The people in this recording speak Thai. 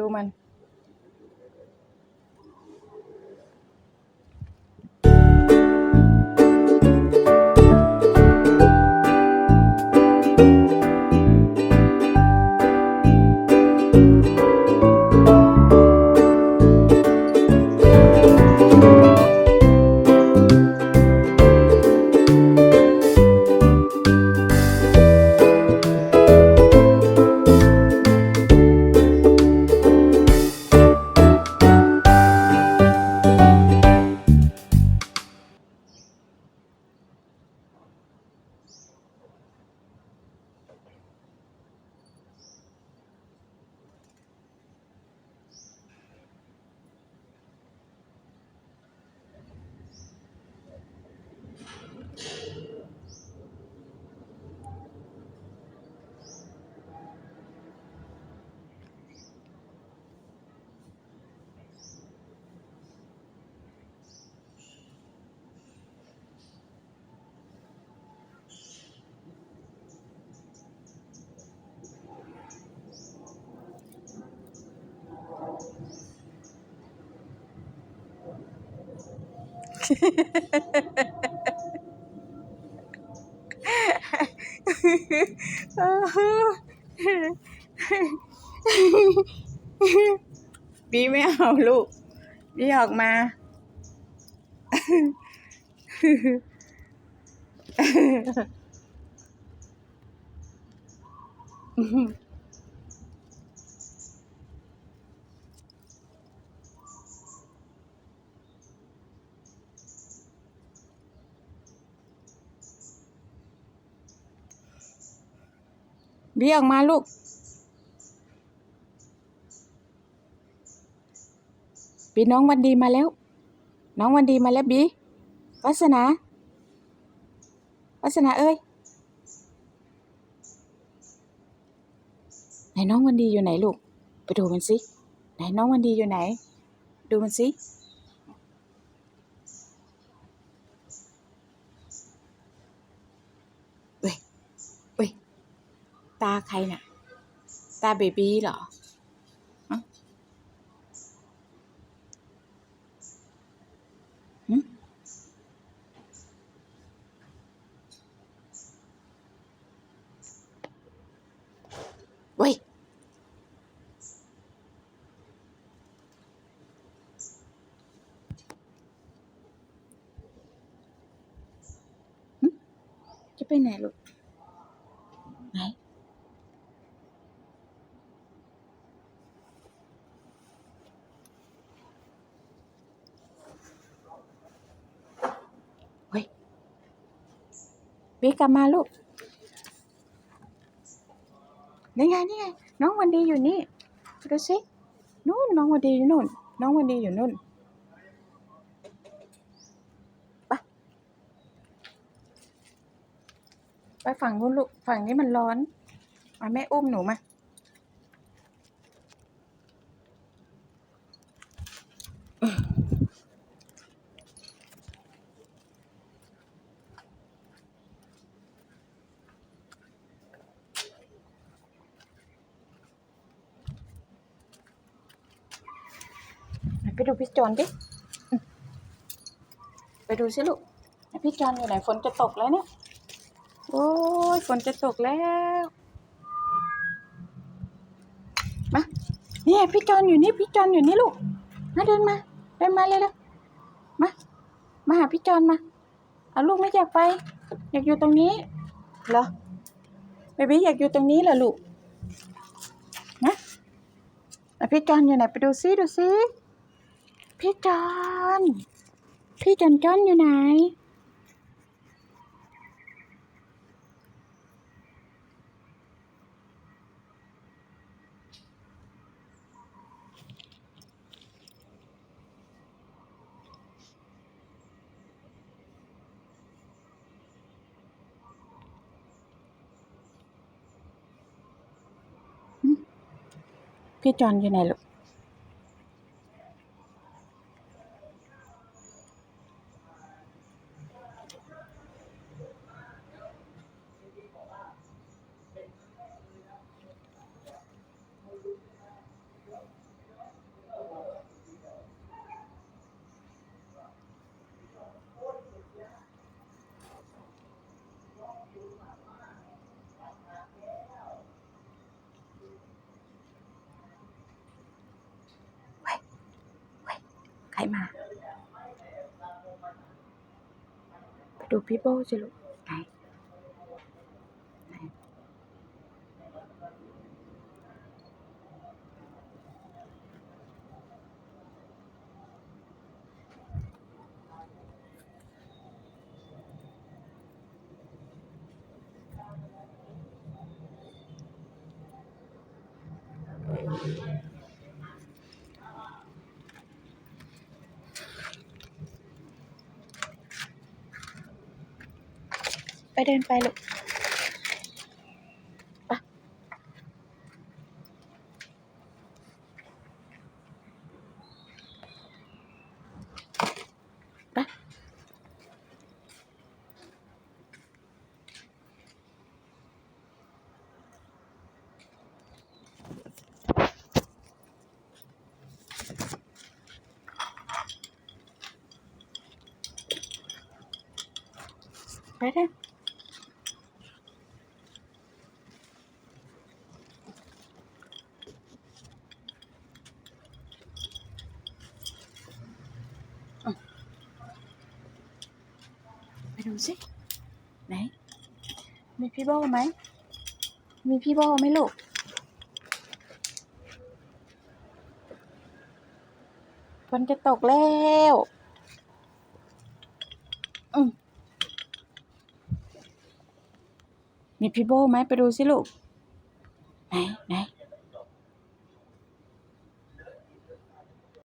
woman. บีไม่เอาลูกบีออกมา บีออกมาลูก บีน้องวันดีมาแล้ว น้องวันดีมาแล้วบีวัสนาวัสนาเอ้ยไหนน้องวันดีอยู่ไหนลูก ไปดูมันสิ ไหนน้องวันดีอยู่ไหน ดูมันสิเว้ยเว้ย ตาใครน่ะ ตาเบบี้เหรอ เว้ยหึจะไปไหนลูก ไหน เฮ้ย บีกลับมาลูกนี่ไงนี่ไงน้องวันดีอยู่นี่ดูสินู่นน้องวันดีอยู่นู่น น้องวันดีอยู่นู่นไปไปฝั่งนู้นลูกฝั่งนี้มันร้อนมาแม่อุ้มหนูมาไปดู พี่จอนดิอืมไปดูสิลูก พี่จอนอยู่ไหนฝนจะตกแล้วเนี่ย โอ้ยฝนจะตกแล้ว มาเนี่ยพี่จอนอยู่นี่พี่จอนอยู่นี่ลูก มาเดินมา เดินมาเลยเลยมา มาหาพี่จอนมา เอาลูกไม่อยากไป อยากอยู่ตรงนี้ เหรอเบบี้อยากอยู่ตรงนี้เหรอลูกนะอะพี่จอนอยู่ไหนไปดูซิดูซิ พี่จอนพี่จอนจอนอยู่ไหน พี่จอนอยู่ไหนลูก ใครมา ไปดูพี่โบสิลูก ไปเดินไปลูกไปไปไปเถอะอะไป ดูสิไหน มีพี่โบไหม มีพี่โบไหมลูก ฝนจะตกแล้วอืมมีพี่โบไหมไปดูสิลูก